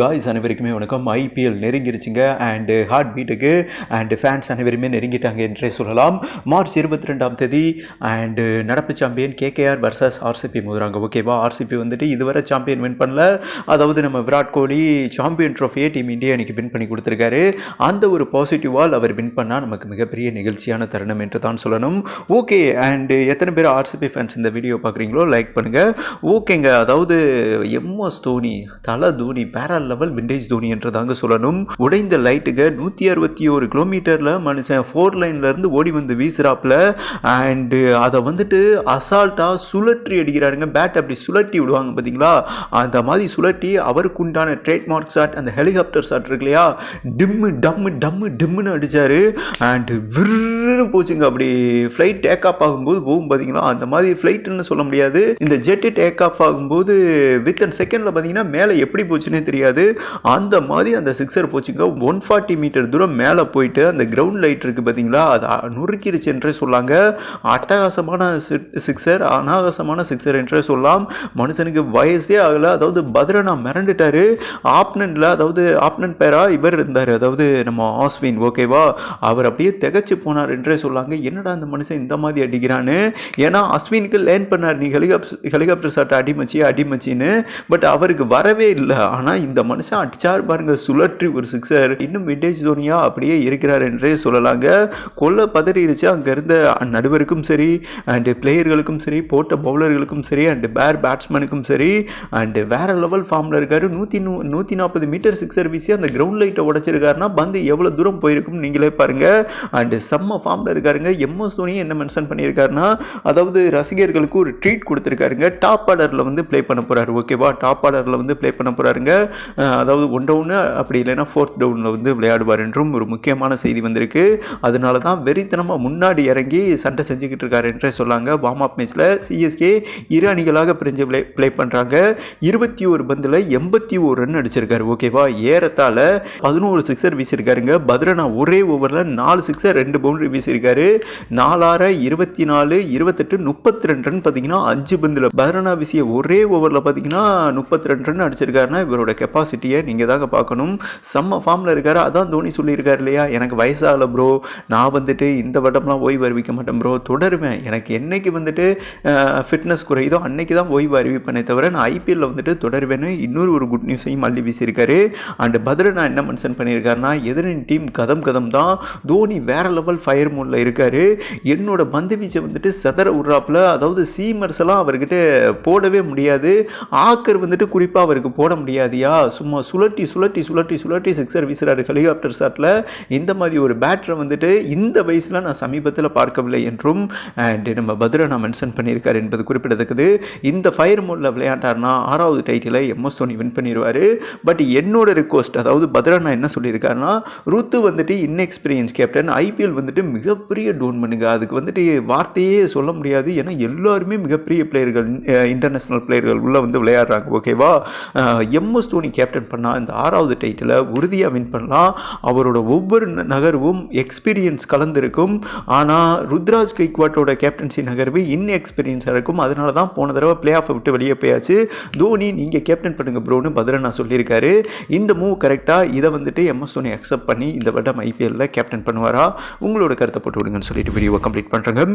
Guys அனைவருக்குமே வணக்கம். IPL நெருங்கிருச்சுங்க. அண்டு ஹார்ட் பீட்டுக்கு அண்டு ஃபேன்ஸ் அனைவருமே நெருங்கிட்டாங்க என்றே சொல்லலாம். மார்ச் இருபத்தி ரெண்டாம் தேதி அண்டு நடப்பு சாம்பியன் கேகேஆர் வர்சஸ் ஆர்சிபி மோதுறாங்க. ஓகேவா ஆர்சிபி வந்துட்டு இதுவரை சாம்பியன் வின் பண்ணல. அதாவது நம்ம விராட் கோலி சாம்பியன் ட்ரோஃபியை டீம் இந்தியா இன்னைக்கு வின் பண்ணி கொடுத்துருக்காரு. அந்த ஒரு பாசிட்டிவால் அவர் வின் பண்ணால் நமக்கு மிகப்பெரிய நிகழ்ச்சியான தருணம் என்று தான் சொல்லணும். ஓகே அண்டு எத்தனை பேர் ஆர்சிபி ஃபேன்ஸ் இந்த வீடியோ பார்க்குறீங்களோ லைக் பண்ணுங்கள் ஓகேங்க அதாவது எம்எஸ் தோனி தல தோனி பேரா லெவல் விண்டேஜ் தோனி என்று தாங்க சொல்லணும். உடைந்த லைட்டுக்கு நூற்றி அறுபத்தி ஒரு கிலோமீட்டரில் மனுஷன் ஃபோர் லைன்லேருந்து ஓடி வந்து வீசுறாப்புல. அண்டு அதை வந்துட்டு அசால்ட்டாக சுழற்றி அடிக்கிறாருங்க. பேட் அப்படி சுழட்டி விடுவாங்க பார்த்தீங்களா அந்த மாதிரி சுழட்டி அவருக்கு உண்டான ட்ரேட்மார்க் ஷாட் அந்த ஹெலிகாப்டர் ஷாட் இருக்கு இல்லையா? டிம்மு டம்மு டம்மு டிம்முன்னு அடிச்சாரு. அண்டு விருன்னு போச்சுங்க. அப்படி ஃப்ளைட் டேக் ஆஃப் ஆகும்போது போகும் பார்த்தீங்களா அந்த மாதிரி ஃப்ளைட்டுன்னு சொல்ல முடியாது. இந்த ஜெட்டு டேக் ஆஃப் ஆகும்போது வித் அண்ட் செகண்டில் பார்த்தீங்கன்னா மேலே எப்படி போச்சுன்னே தெரியாது. அந்த மாதிரி அந்த சிக்ஸர் போச்சுங்க. ஒன் ஃபார்ட்டி மீட்டர் தூரம் மேலே போயிட்டு அந்த கிரவுண்ட் லைட் இருக்குது பார்த்தீங்களா? அது நுறுக்கிருச்சு என்றே சொல்லாங்க. அட்டகாசமான சிக்ஸர் அனாகாசமான சிக்ஸர் என்றே சொல்லலாம் மனுஷனுக்கு வயசே ஆகலை. அதாவது பத்ரனா மிரண்டுட்டாரு. ஆப்னன்ல அதாவது ஆப்னன் பேரா இவர் இருந்தார். அதாவது நம்ம ஆஸ்வின் ஓகேவா? அவர் அப்படியே திகச்சு போனார் என்றே சொல்லாங்க. என்னடா அந்த மனுஷன் இந்த மாதிரி அடிக்கிறான்னு? ஏன்னா அஸ்வினுக்கு லேர்ன் பண்ணார். நீ ஹெலிகாப்டர் ஹெலிகாப்டர் சாட்டை அடிமச்சி அடிமச்சின்னு. பட் அவருக்கு வரவே இல்லை. ஆனால் இந்த மனுஷன் அடிச்சார் பாருங்க சுழற்றி ஒரு சிக்ஸர் இன்னும் விண்டேஜ் தோனியா அப்படியே இருக்கிறார் என்றே சொல்லலாங்க. கொல்ல பதறிடுச்சு. அங்கே இருந்த நடுவருக்கும் சரி அண்டு பிளேயர்களுக்கும் சரி போட்ட பவுலர்களுக்கும் சரி அண்டு பேர் பேட்ஸ்மேனுக்கும் சரி அண்டு வேற லெவல் ஃபார்மில் இருக்காரு. நூற்றி நூ நூற்றி நாற்பது மீட்டர் சிக்ஸர் வீசி அந்த கிரவுண்ட் லைட்டை உடச்சிருக்காருன்னா பந்து எவ்வளோ தூரம் போயிருக்கும் நீங்களே பாருங்க. அண்டு செம்ம ஃபார்மில் இருக்காருங்க. எம்எஸ் தோனி என்ன மென்ஷன் பண்ணியிருக்காருன்னா அதாவது ரசிகர்களுக்கு ஒரு ட்ரீட் கொடுத்துருக்காருங்க. டாப் ஆர்டரில் வந்து ப்ளே பண்ண போகிறாரு ஓகேவா டாப் ஆர்டரில் வந்து ப்ளே பண்ண போகிறாருங்க அதாவது ஒன் டவுனு அப்படி இல்லைன்னா ஃபோர்த் டவுனில் வந்து விளையாடுவார் என்றும் ஒரு முக்கியமான செய்தி வந்திருக்கு. அதனால தான் வெறித்தனமாக முன்னாடி இறங்கி சண்டை செஞ்சுக்கிட்டு இருக்காரு என்றே சொல்லாங்க. வார்ம் அப் மேட்ச்சில் சிஎஸ்கே இரு அணிகளாக பிரிஞ்சு ப்ளே ப்ளே பண்ணுறாங்க இருபத்தி ஒரு பந்தில் எண்பத்தி ஒரு ரன் அடிச்சிருக்காரு. ஓகேவா ஏறத்தாழ பதினோரு சிக்ஸர் வீசியிருக்காருங்க. பத்ரனா ஒரே ஓவரில் நாலு சிக்ஸர் ரெண்டு பவுண்டரி வீசியிருக்காரு. நாலாயிர இருபத்தி நாலு இருபத்தெட்டு முப்பத்தி ரெண்டு ரன் பார்த்தீங்கன்னா அஞ்சு பந்தில் பத்ரனா வீசிய ஒரே ஓவரில் பார்த்தீங்கன்னா முப்பத்தி ரெண்டு ரன் அடிச்சிருக்காருன்னா இவரோட கெப்பாசிட்டியை நீங்கள் தாங்க பார்க்கணும். செம்ம ஃபார்மில் இருக்கார். அதான் தோனி சொல்லியிருக்கார் இல்லையா? எனக்கு வயசாகல ப்ரோ நான் வந்துட்டு இந்த வட்டம்லாம் ஓய்வு அறிவிக்க மாட்டேன் ப்ரோ தொடருவேன். எனக்கு என்னைக்கு வந்துட்டு ஃபிட்னஸ் குறையுதோ அன்னைக்கு தான் ஓய்வு அறிவிப்பேனே தவிர நான் ஐபிஎல்லில் வந்துட்டு தொடருவேன்னு இன்னொரு ஒரு குட் நியூஸையும் அள்ளி வீசியிருக்காரு. அண்ட் பத்ரனா என்ன மென்ஷன் பண்ணியிருக்காருன்னா எதிரின் டீம் கதம் கதம் தான் தோனி வேற லெவல் ஃபயர் மூடில் இருக்கார். என்னோட பந்து வீச்சை வந்துட்டு செதற விட்றாப்புல. அதாவது சீமர்ஸ் எல்லாம் அவர்கிட்ட போடவே முடியாது. ஆக்கர் வந்துட்டு குறிப்பாக அவருக்கு போட முடியாதியா? சும்மா சுழட்டி சுழட்டி சுழட்டி சுழட்டி சிக்ஸர் வீசுறாரு ஹெலிகாப்டர் ஷாட்டில் இந்த மாதிரி ஒரு பேட்டரை வந்துட்டு இந்த வயசில் நான் சமீபத்தில் பார்க்கவில்லை என்றும் அண்ட் நம்ம பத்ரனா மென்ஷன் பண்ணியிருக்காரு என்பது குறிப்பிடத்தக்கது. இந்த ஃபயர் மோடில் விளையாண்டார்னா ஆறாவது டைட்டிலை எம்எஸ் தோனி வின் பண்ணிடுவார் பட் என்னோட ரிக்வஸ்ட் அதாவது பத்ரனா என்ன சொல்லியிருக்காருன்னா ருத்து வந்துட்டு இன்எக்ஸ்பீரியன்ஸ் கேப்டன் ஐபிஎல் வந்துட்டு மிகப்பெரிய டோன் பண்ணுங்க. அதுக்கு வந்துட்டு வார்த்தையே சொல்ல முடியாது. ஏன்னா எல்லாருமே மிகப்பெரிய பிளேயர்கள் இன்டர்நேஷ்னல் பிளேயர்கள் உள்ளே வந்து விளையாடுறாங்க ஓகேவா எம்எஸ் தோனி கேப்டன் பண்ணால் இந்த ஆறாவது டைட்டிலை உறுதியாக வின் பண்ணலாம். அவரோட ஒவ்வொரு நகர்வும் எக்ஸ்பீரியன்ஸ் கலந்துருக்கும். ஆனால் ருத்ராஜ் கைக்வாட்டோட கேப்டன்சி நகர்வு இன்எக்ஸ்பீரியன்ஸாக இருக்கும். அதனால தான் போன தடவை பிளே ஆஃபை விட்டு வெளியே போயாச்சு. தோனி நீங்கள் கேப்டன் பண்ணுங்கள் ப்ரோன்னு பத்ரனா சொல்லியிருக்காரு. இந்த மூவ் கரெக்டாக இதை வந்துட்டு எம்எஸ் தோனி அக்செப்ட் பண்ணி இந்த வருடம் ஐபிஎல்லில் கேப்டன் பண்ணுவாரா? உங்களோட கருத்தை போட்டு விடுங்கன்னு சொல்லிட்டு வீடியோவை கம்ப்ளீட் பண்ணுறேங்க